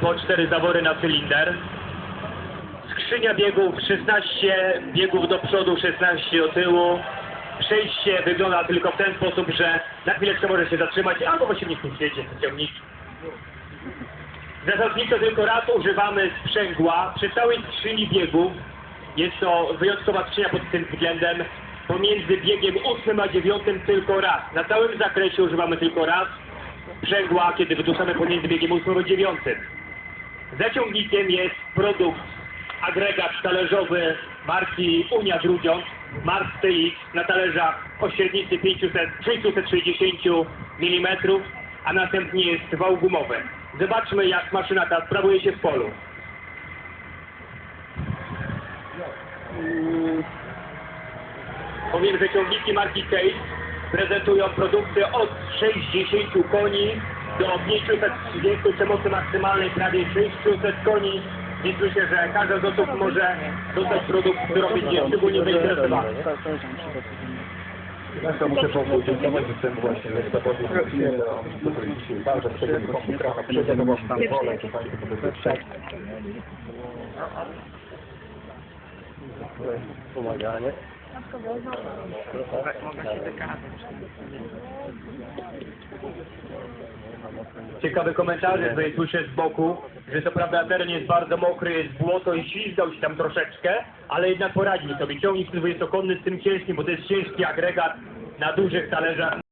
po cztery zawory na cylinder. Skrzynia biegów 16 biegów do przodu, 16 do tyłu. Przejście wygląda tylko w ten sposób, że na chwileczkę może się zatrzymać, albo właściwie w tym świecie ciągnik. Zasadniczo tylko raz używamy sprzęgła. Przy całej skrzyni biegów jest to wyjątkowa skrzynia pod tym względem. Pomiędzy biegiem 8 a 9 tylko raz. Na całym zakresie używamy tylko raz sprzęgła, kiedy wyduszamy pomiędzy biegiem 8 a 9. Zaciągnikiem jest produkt, agregat talerzowy marki Unia Grudziądz, Mars TX na talerzach o średnicy 500, 660 mm, a następnie jest wał gumowy. Zobaczmy jak maszyna ta sprawuje się w polu. Powiem, że ciągniki marki Case prezentują produkcję od 60 koni do 530 przy mocy maksymalnej prawie 600 koni. Więc myślę, że każdy z osób może dostać produkt, który będzie szczególnie zainteresowany. Państwa muszę podziękować, że ten właśnie dzisiaj bardzo przegrał komputerach, przegrał tam wolę, że Państwo to wytrzeć. Pomaganie. Ciekawe komentarze tutaj słyszę z boku, że to prawda teren jest bardzo mokry, jest błoto i ślizgał się tam troszeczkę, ale jednak poradzi sobie. Ciągnik 20-konny z tym ciężkim, bo to jest ciężki agregat na dużych talerzach.